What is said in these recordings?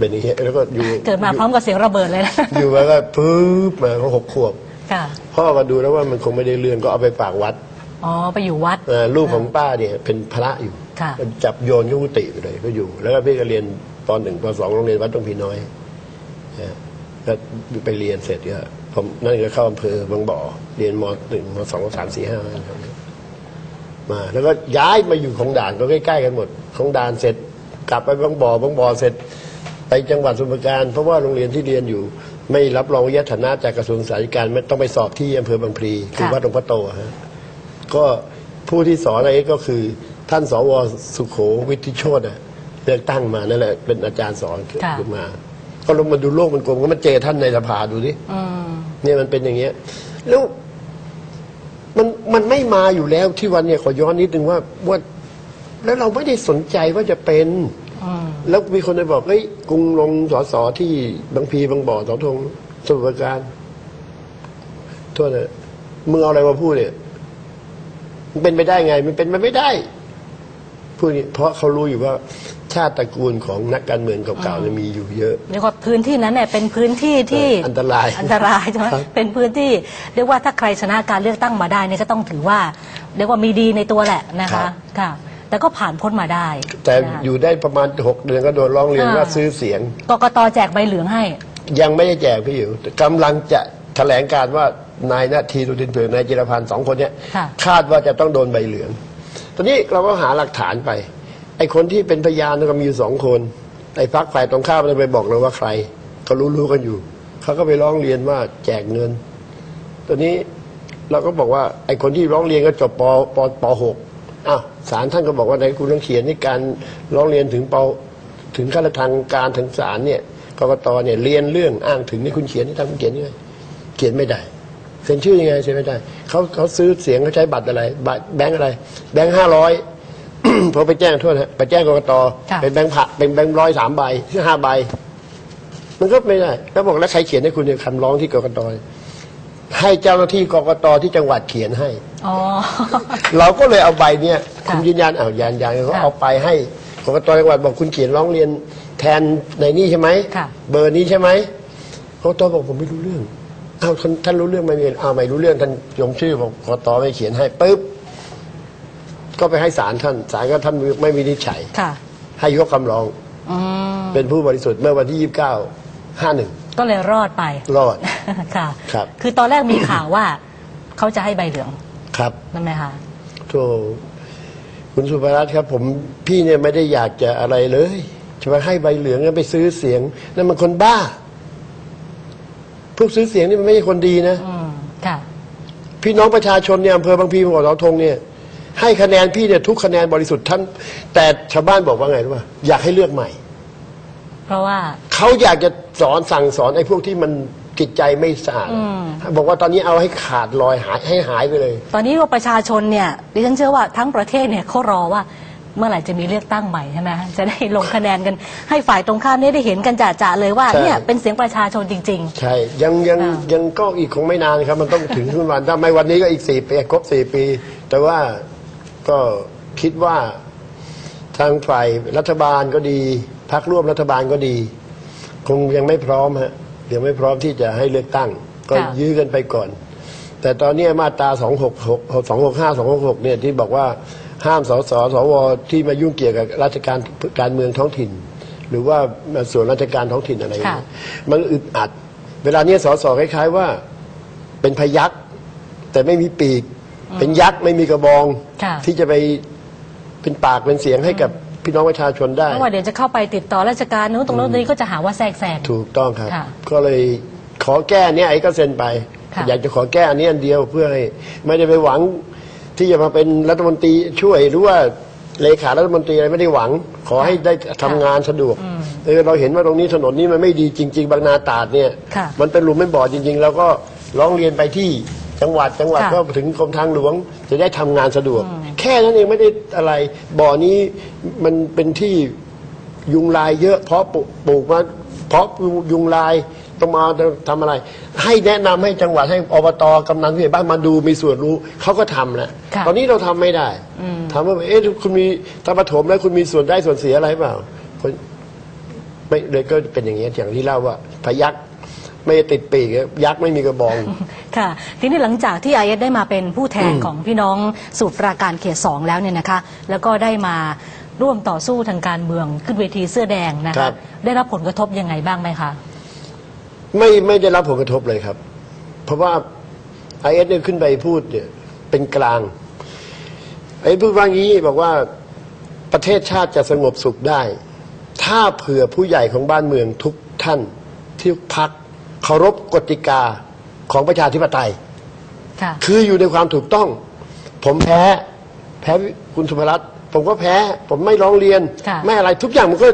เป็นอย่างเงี้ยแล้วก็อยู่เกิดมาพร้อมกับเสียงระเบิดเลยนะอยู่มาก็ปึ๊บมาก็หกขวบค่ะพ่อก็ดูแล้วว่ามันคงไม่ได้เรื่องก็เอาไปฝากวัดอ๋อไปอยู่วัดเอ่อลูกของป้าเนี่ยเป็นพระอยู่ค่ะจับโยนเข้ากุฏิไปเลยก็อยู่ แล้วก็พี่ก็เรียนตอนหนึ่งปสองโรงเรียนวัดตรงพีน้อยนะก็ไปเรียนเสร็จก็ผมนั่นก็เข้าอำเภอบางบ่อ เรียนมหนึ่งมสองมสามสี่ห้ามา แล้วก็ย้ายมาอยู่ของด่านก็ใกล้ๆกันหมด ของด่านเสร็จ กลับไปบางบ่อบางบ่อเสร็จ ไปจังหวัดสมุทรปราการเพราะว่าโรงเรียนที่เรียนอยู่ ไม่รับรองวิทยาฐานะจากกระทรวงสาธารณสุขไม่ต้องไปสอบที่อำเภอบางพลีคือค่ะวัดหลวงพ่อโตฮะก็ผู้ที่สอนอะไรก็คือ ท่านสวสุขโขวิทิโชตอะเลือกตั้งมานั่นแหละเป็นอาจารย์สอนขึ้นมา ก็ลงมาดูโลกมันกลมก็มาเจอท่านในสภาดูดิเนี่ยมันเป็นอย่างเงี้ย แล้วมันมันไม่มาอยู่แล้วที่วันเนี่ยขอย้อนนิดนึงว่าว่าแล้วเราไม่ได้สนใจว่าจะเป็น แล้วมีคนไปบอกเฮ้ยกรุงลงสอสอที่บางพีบางบ่อสองทงสมุทรปราการโทษนะมึงเอาอะไรมาพูดเนี่ยมันเป็นไปได้ไง มันเป็นไปไม่ได้พูดอย่างนี้เพราะเขารู้อยู่ว่าชาติตระกูลของนักการเมืองเก่าๆเนี่ยมีอยู่เยอะเรียกว่าพื้นที่นั้นเนี่ยเป็นพื้นที่ที่เอออันตรายอันตรายใช่ไหมครับเป็นพื้นที่เรียกว่าถ้าใครชนะการเลือกตั้งมาได้เนี่ยก็ต้องถือว่า เรียกว่ามีดีในตัวแหละนะคะค่ะ แต่ก็ผ่านพ้นมาได้แต่นะคะ อยู่ได้ประมาณหกเดือนก็โดนร้องเรียนอ่า ว่าซื้อเสียง กกตแจกใบเหลืองให้ ยังไม่ได้แจกพี่อยู่แต่กำลังจะแถลงการว่านายนาทีตุตินเผือกนายจิรพันธ์สองคนเนี้ยค่ะ คาดว่าจะต้องโดนใบเหลือง ตอนนี้เราก็หาหลักฐานไปไอ้คนที่เป็นพยานก็มีอยู่สองคนไอ้พักฝ่ายตรงข้ามเลยไปบอกเลยว่าใครเขารู้ๆกันอยู่เขาก็ไปร้องเรียนว่าแจกเงิน ตอนนี้เราก็บอกว่าไอ้คนที่ร้องเรียนก็จบปปปหก อ้าวศาลท่านก็บอกว่าในคุณต้องเขียนในการร้องเรียนถึงปถึงขั้นทางการถึงศาลเนี่ยกกตเนี่ยเรียนเรื่องอ้างถึงนี่คุณเขียนนี่ทำคุณเขียนยังไงเขียนไม่ได้เซ็นชื่อยังไงเซ็นไม่ได้เขาเขาซื้อเสียงเขาใช้บัตรอะไรบัตรแบงค์อะไร แบงค์ห้าร้อยพอไปแจ้งโทษนะไปแจ้งกกตค่ะเป็นแบงค์ผักเป็นแบงค์ร้อยสามใบห้าใบ มันก็ไม่ได้แล้วบอกแล้วใครเขียนให้คุณเนี่ยคำร้องที่กกต ให้เจ้าหน้าที่กกตที่จังหวัดเขียนให้ อ๋อ เราก็เลยเอาใบเนี่ยค่ะคุณยืนยันอ้าวยันยันเขาค่ะเอาไปให้กกตจังหวัดบอกคุณเขียนร้องเรียนแทนในนี่ใช่ไหมค่ะ เบอร์นี้ใช่ไหมกกตบอกผมไม่รู้เรื่องอ้าวท่านท่านรู้เรื่องไหมเรียนอ้าวไม่รู้เรื่องท่านยงชื่อบอกกกตไม่เขียนให้ปุ๊บก็ไปให้ศาลท่านศาลก็ท่านไม่วินิจฉัย ค่ะ ให้ยกคำร้องอืมเป็นผู้บริสุทธิ์เมื่อวันที่ยี่สิบเก้าห้าหนึ่งก็เลยรอดไป รอดค่ะครับ คือตอนแรกมีข่าวว่าเขาจะให้ใบเหลืองครับนั่นไหมคะโธ่คุณสุภรัตน์ครับ ผมพี่เนี่ยไม่ได้อยากจะอะไรเลยจะมาให้ใบเหลืองแล้วไปซื้อเสียงนั่นมันคนบ้า พวกซื้อเสียงนี่มันไม่ใช่คนดีนะอืมค่ะ พี่น้องประชาชนเนี่ยอำเภอบางพลีบางบ่อเสาธงเนี่ย ให้คะแนนพี่เนี่ยทุกคะแนนบริสุทธิ์ท่านแต่ชาวบ้านบอกว่าไงรู้ป่ะอยากให้เลือกใหม่ เพราะว่า เขาอยากจะสอนสั่งสอนไอ้พวกที่มัน จิตใจไม่สะอาดอืมบอกว่าตอนนี้เอาให้ขาดลอยหายให้หายไปเลย ตอนนี้ว่าประชาชนเนี่ยดิฉันเชื่อว่าทั้งประเทศเนี่ยเขารอว่าเมื่อไหร่จะมีเลือกตั้งใหม่ใช่ไหมจะได้ลงคะแนนกันให้ฝ่ายตรงข้ามเนี่ยได้เห็นกันจ่าๆเลยว่าใช่เนี่ยเป็นเสียงประชาชนจริงใช่ ยังยังอ่ายังก็อีกคงไม่นานครับ มันต้องถึงขึ้นวันถ้าไม่วันนี้ก็อีกสี่ปีครบสี่ปี แต่ว่าก็คิดว่าทางฝ่ายรัฐบาลก็ดี พักร่วมรัฐบาลก็ดี คงยังไม่พร้อมฮะ ยังไม่พร้อมที่จะให้เลือกตั้ง ก็ค่ะ ยื้อกันไปก่อน แต่ตอนนี้มาตราสองหกหกสองหกห้าสองหกหกเนี่ยที่บอกว่าห้ามสสสวที่มายุ่งเกี่ยวกับราชการการเมืองท้องถิ่น หรือว่าส่วนราชการท้องถิ่นอะไรอย่างเงี้ยค่ะมันอึดอัด เวลาเนี้ยสสคล้ายๆว่าเป็นพยักแต่ไม่มีปีก เป็นยักษ์ไม่มีกระบอง ค่ะ ที่จะไปเป็นปากเป็นเสียงให้กับ พี่น้องประชาชนๆได้ เพราะว่าเดี๋ยวจะเข้าไปติดต่อราชการนู้นตรงนู้นตรงนี้ก็จะหาว่าแทรกแซง ถูกต้องครับ ค่ะ ก็เลยขอแก้เนี่ยไอ้ก็เซ็นไป ค่ะอยากจะขอแก้อันนี้อันเดียวเพื่อให้ไม่ได้ไปหวัง ที่จะมาเป็นรัฐมนตรีช่วยหรือว่าเลขารัฐมนตรีอะไรไม่ได้หวัง ขอให้ได้ทำงานสะดวกเออเราเห็นว่าตรงนี้ถนนนี้มันไม่ดีจริง ๆ บางนาตราดเนี่ย ค่ะมันเป็นหลุมเป็นบ่อจริง ๆ แล้วก็ร้องเรียนไปที่จังหวัดจังหวัดค่ะ ก็ถึงกรมทางหลวงจะได้ทำงานสะดวก แค่นั้นเองไม่ได้อะไร บ่อนี้มันเป็นที่ยุงลายเยอะ เพราะปลูกปลูกมาเพราะยุงลายต้องมาทำอะไร ให้แนะนำให้จังหวัดให้อบตกำนันผู้ใหญ่บ้านมาดูมีส่วนรู้เขาก็ทำแหละค่ะตอนนี้เราทำไม่ได้ทำว่าเอ๊ะคุณมีถ้าปฐมแล้วคุณมีส่วนได้ส่วนเสียอะไรเปล่าคนไม่เลยก็เป็นอย่างนี้ยอย่างที่เล่าว่าพยัก ไม่ติดปีกยักษ์ไม่มีกระบอง ค่ะ ทีนี้หลังจากที่ไอเอสได้มาเป็นผู้แทนของพี่น้องสูตรปราการเขตสองแล้วเนี่ยนะคะ แล้วก็ได้มาร่วมต่อสู้ทางการเมืองขึ้นเวทีเสื้อแดงนะครัคะบ ได้รับผลกระทบยังไงบ้างไหมคะ ไม่ไม่ได้รับผลกระทบเลยครับ เพราะว่าไอเอสเนี่ยขึ้นไปพูดเนี่ยเป็นกลางไอ้พูดว่างี้บอกว่าประเทศชาติจะสงบสุขได้ ถ้าเผื่อผู้ใหญ่ของบ้านเมืองทุกท่านทุกพัก เคารพกติกาของประชาธิปไตย ค่ะ คืออยู่ในความถูกต้อง ผมแพ้ แพ้คุณสุภรัตน์ผมก็แพ้ ผมไม่ร้องเรียน ค่ะ ไม่อะไรทุกอย่างมันก็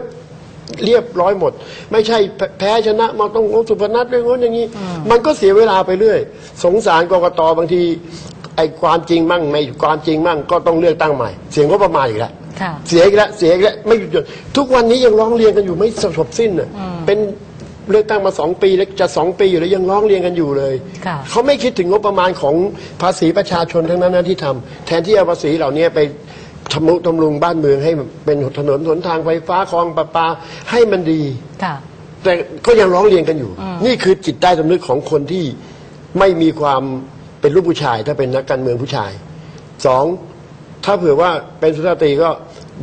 เรียบร้อยหมด ไม่ใช่แพ้แพ้ชนะมาต้องโอ้สุพนัทเรื่องโน้นอย่างนี้ มันก็เสียเวลาไปเรื่อย สงสารกกตบางทีไอ้ความจริงมั่งไม่ความจริงมั่งก็ต้องเลือกตั้งใหม่ เสียงก็ประมาณอีกแล้ว ค่ะ เสียอีกแล้วเสียอีกแล้วไม่หยุดหย่อนทุกวันนี้ยังร้องเรียนกันอยู่ไม่จบสิ้นน่ะเป็น เลือกตั้งมาสองปีแล้วจะสองปีอยู่แล้วยังร้องเรียนกันอยู่เลย ค่ะ เขาไม่คิดถึงงบประมาณของภาษีประชาชนทั้งนั้นนะที่ทำแทนที่เอาภาษีเหล่านี้ไปทำนุทำรุงบ้านเมืองให้เป็นถนนหนทางไฟฟ้าคลองประปาให้มันดี ค่ะ แต่ก็ยังร้องเรียนกันอยู่ นี่คือจิตใต้สำนึกของคนที่ไม่มีความเป็นลูกผู้ชาย ถ้าเป็นนักการเมืองผู้ชายสองถ้าเผื่อว่าเป็นสุภาพสตรีก็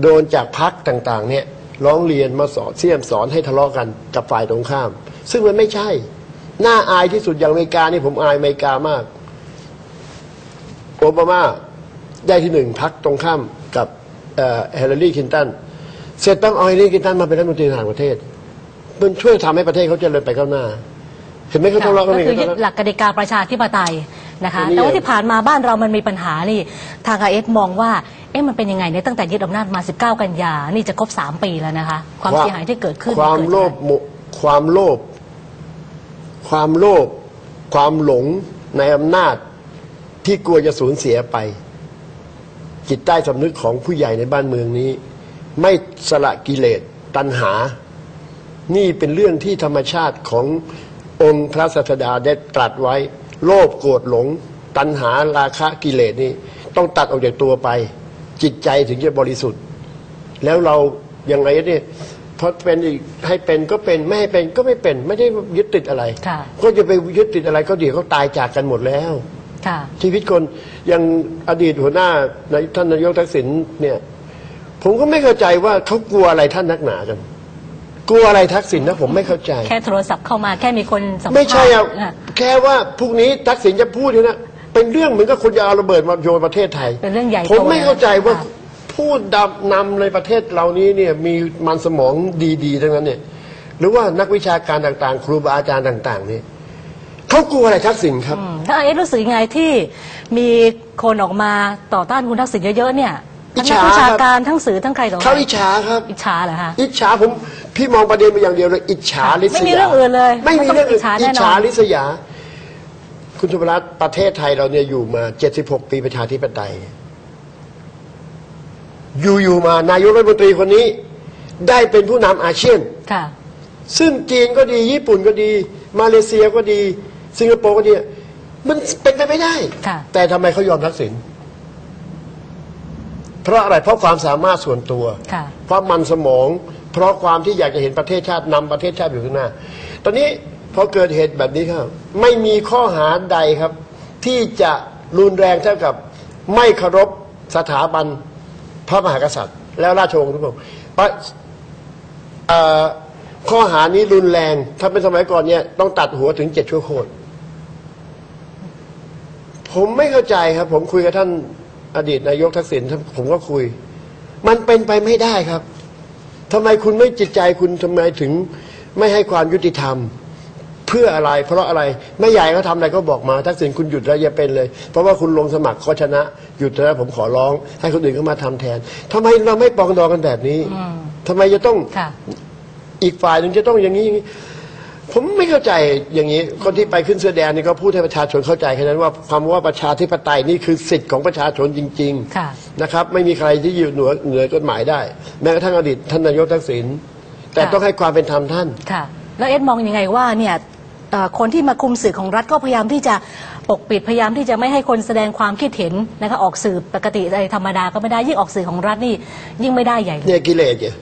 โดนจากพักต่าง ๆ เนี่ย ร้องเรียนมาสอนเสี่ยมสอนให้ทะเลาะกันกับฝ่ายตรงข้าม ซึ่งมันไม่ใช่ น่าอายที่สุดอย่างอเมริกานี่ผมอายอเมริกามากโอบามาได้ที่หนึ่งพักตรงข้ามกับเฮเลอรี่คลินตันเสร็จต้องเอาเฮเลอรี่คลินตันมาเป็นรัฐมนตรีต่างประเทศ มันช่วยทำให้ประเทศเขาเจริญไปข้างหน้า เห็นไหมเขาทะเลาะกันก็เองคือยึดหลักกติกาประชาธิปไตย นะคะอันนี้แต่ว่าที่ผ่านมาบ้านเรามันมีปัญหานี่ทางไอเอสมองว่าเอ๊ะมันเป็นยังไงเนี่ยตั้งแต่ยึดอำนาจมา 19 กันยานี่จะครบ 3 ปีแล้วนะคะ ความเสียหายที่เกิดขึ้นความเกิดโลภโมความโลภความโลภความหลงในอำนาจที่กลัวจะสูญเสียไป จิตใต้สำนึกของผู้ใหญ่ในบ้านเมืองนี้ ไม่สละกิเลสตัณหา นี่เป็นเรื่องที่ธรรมชาติขององค์พระศาสดาได้ตรัสไว้ โลภโกรธหลง ตัณหาราคะกิเลสนี่ต้องตัดออกจากตัวไป จิตใจถึงจะบริสุทธิ์ แล้วเราอย่างไรเนี่ยพอเป็นอีกให้เป็นก็เป็นไม่ให้เป็นก็ไม่เป็นไม่ได้ยึดติดอะไร ค่ะก็จะไปยึดติดอะไรก็เดี๋ยวเขาตายจากกันหมดแล้ว ค่ะ ชีวิตคนอย่างอดีตหัวหน้าในท่านนายกทักษิณเนี่ย ผมก็ไม่เข้าใจว่าเขากลัวอะไรท่านนักหนากัน กลัวอะไรทักษิณนะผมไม่เข้าใจ แค่โทรศัพท์เข้ามาแค่มีคนสัมภาษณ์ไม่ใช่อะค่ะแค่ว่าพรุ่งนี้ทักษิณจะพูดเนี่ยนะเป็นเรื่องเหมือนกับคนจะเอาระเบิดมาโยนประเทศไทย เป็นเรื่องใหญ่โตผมไม่เข้าใจว่าค่ะพูดดำนำในประเทศเรานี้เนี่ยมีมันสมองดีๆ ทั้งนั้นเนี่ย หรือว่านักวิชาการต่างๆ ครูบาอาจารย์ต่าง ๆ เนี่ยเขากลัวอะไรทักษิณครับ อืมถ้าไอเอสรู้สึกยังไงที่มีคนออกมาต่อต้านคุณทักษิณเยอะๆเนี่ยทั้งนักอิจฉาวิชาการทั้งสื่อทั้งใครต่อใครเขาอิจฉาครับ อิจฉาเหรอคะ อิจฉาผม พี่มองประเด็นไปอย่างเดียวเลย อิจฉาลิษยาไม่มีเรื่องอื่นเลยไม่มีเรื่องอื่นมันต้องอิจฉาแน่อินอนจฉาลิษยา คุณสุภรัตน์ประเทศไทยเราเนี่ยอยู่มา 76 ปีประชาธิปไตยอยู่อยู่มานายกรัฐมนตรีคนนี้ ได้เป็นผู้นำอาเซียน ค่ะ ซึ่งจีนก็ดีญี่ปุ่นก็ดี มาเลเซียก็ดี สิงคโปร์ก็ดี มันเป็นไปไม่ได้ ค่ะ แต่ทำไมเขายอมทักษิณเพราะอะไรเพราะความสามารถส่วนตัว ค่ะ เพราะมันสมอง เพราะความที่อยากจะเห็นประเทศชาตินำประเทศชาติอยู่ข้างหน้า ตอนนี้พอเกิดเหตุแบบนี้ครับ ไม่มีข้อหาใดครับ ที่จะรุนแรงเท่ากับไม่เคารพสถาบันพระมหากษัตริย์ แล้วราชวงศ์ทุกพระองค์ข้อหานี้รุนแรง ถ้าเป็นสมัยก่อนเนี่ยต้องตัดหัวถึงเจ็ดชั่วโคตรผมไม่เข้าใจครับ ผมคุยกับท่านอดีตนายกทักษิณผมก็คุย มันเป็นไปไม่ได้ครับ ทำไมคุณไม่จิตใจคุณทำไมถึงไม่ให้ความยุติธรรม เพื่ออะไร เพราะอะไรไม่ใหญ่เขาทำอะไรก็บอกมาทักษิณคุณหยุดแล้วอย่าเป็นเลย เพราะว่าคุณลงสมัครก็ชนะหยุดแล้วผมขอร้อง ให้คนอื่นเข้ามาทำแทนทำไมเราไม่ปรองดองกันแบบนี้ทำไมจะต้องค่ะอีกฝ่ายหนึ่งจะต้องอย่างนี้อย่างนี้ ผมไม่เข้าใจอย่างนี้ คนที่ไปขึ้นเสื้อแดงนี่ก็พูดให้ประชาชนเข้าใจแค่นั้นว่าคำว่าประชาธิปไตยนี่คือสิทธิ์ของประชาชนจริงค่ะ ๆนะครับไม่มีใครที่อยู่เหนือเหนือกฎหมายได้ แม้กระทั่งอดีตท่านนายกทักษิณแต่ค่ะ ต้องให้ความเป็นธรรมท่าน ค่ะ แล้วเอ็ดมองยังไงว่าเนี่ยเอ่อคนที่มาคุมสื่อของรัฐก็พยายามที่จะปกปิดพยายามที่จะไม่ให้คนแสดงความคิดเห็นนะคะออกสื่อปกติอะไรธรรมดาก็ไม่ได้ยิ่งออกสื่อของรัฐนี่ยิ่งไม่ได้ใหญ่เลย เนี่ยกิเลสเนี่ย